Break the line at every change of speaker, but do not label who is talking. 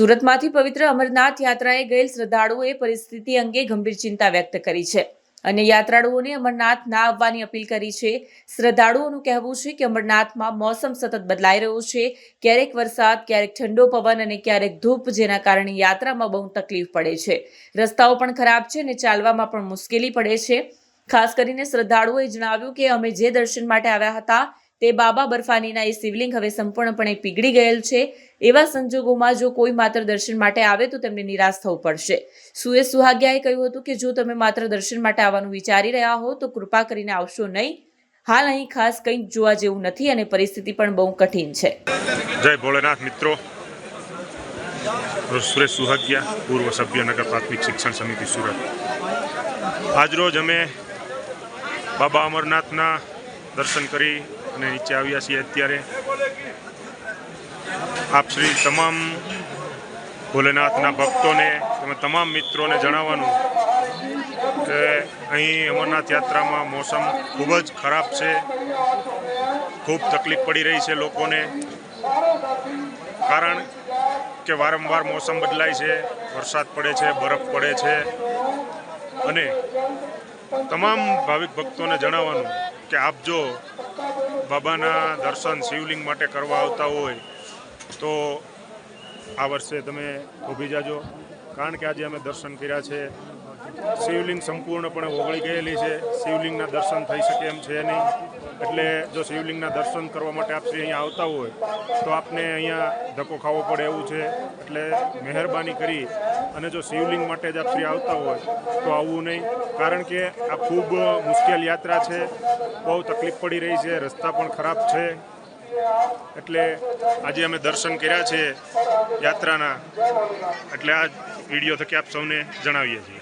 સુરતમાંથી પવિત્ર અમરનાથ યાત્રાએ ગયેલ શ્રદ્ધાળુઓએ પરિસ્થિતિ અંગે ગંભીર ચિંતા વ્યક્ત કરી છે. અને યાત્રાળુઓને અમરનાથ ના આવવાની અપીલ કરી છે. શ્રદ્ધાળુઓનું કહેવું છે કે અમરનાથમાં મોસમ સતત બદલાઈ રહ્યો છે. ક્યારેક વરસાદ, ક્યારેક ઠંડો પવન અને ક્યારેક ધૂપ જેના કારણે યાત્રામાં બહુ તકલીફ પડે છે. રસ્તાઓ પણ ખરાબ છે અને ચાલવામાં પણ મુશ્કેલી પડે છે. ખાસ કરીને શ્રદ્ધાળુઓએ જણાવ્યું કે અમે જે દર્શન માટે આવ્યા હતા તે બાબા બર્ફાનીના એ શિવલિંગ હવે સંપૂર્ણપણે પીગળી ગયેલ છે. એવા સંજોગોમાં જો કોઈ માત્ર દર્શન માટે આવે તો તેમને નિરાશ થવું પડશે. સુએ સુહાગ્યાએ કહ્યું હતું કે, જો તમે માત્ર દર્શન માટે આવવાનું વિચારી રહ્યા હો, તો કૃપા કરીને આવશો નહીં. હાલ અહીં ખાસ કંઈક જોવા જેવું નથી અને પરિસ્થિતિ પણ બહુ કઠિન છે.
જય ભોલેનાથ મિત્રો. સુરેશ સુહાગ્યા, પૂર્વ સભ્ય નગર પ્રાથમિક શિક્ષણ સમિતિ સુરત. આજરોજ અમે બાબા અમરનાથના દર્શન કરી અને નીચે આવ્યા છીએ અત્યારે. આપ શ્રી તમામ ભોલેનાથના ભક્તોને, તમે તમામ મિત્રોને જણાવવાનું કે અહીં અમરનાથ યાત્રામાં મોસમ ખૂબ જ ખરાબ છે. ખૂબ તકલીફ પડી રહી છે લોકોને. કારણ કે વારંવાર મોસમ બદલાય છે, વરસાદ પડે છે, બરફ પડે છે. અને તમામ ભાવિક ભક્તોને જણાવવાનું કે આપ જો બાબાના દર્શન શિવલિંગ માટે કરવા આવતા હોય તો આ વર્ષે તમે ઊભી જાજો. કારણ કે આજે અમે દર્શન કર્યા છે. શિવલિંગ સંપૂર્ણપણે ઓગળી ગયેલી છે. શિવલિંગના દર્શન થઈ શકે એમ છે નહીં. એટલે જો શિવલિંગના દર્શન કરવા માટે આપ અહીંયા આવતા હોય તો આપને અહીંયા ધક્કો ખાવો પડે એવું છે. એટલે મહેરબાની કરી અને જો શિવલિંગ માટે જ આપ શ્રી આવતા હોય, તો આવવું નહીં. કારણ કે આ ખૂબ મુશ્કેલ યાત્રા છે, બહુ તકલીફ પડી રહી છે, રસ્તા પણ ખરાબ છે. એટલે આજે અમે દર્શન કર્યા છે યાત્રાના. એટલે આ વીડિયો થકી આપ સૌને જણાવીએ છીએ.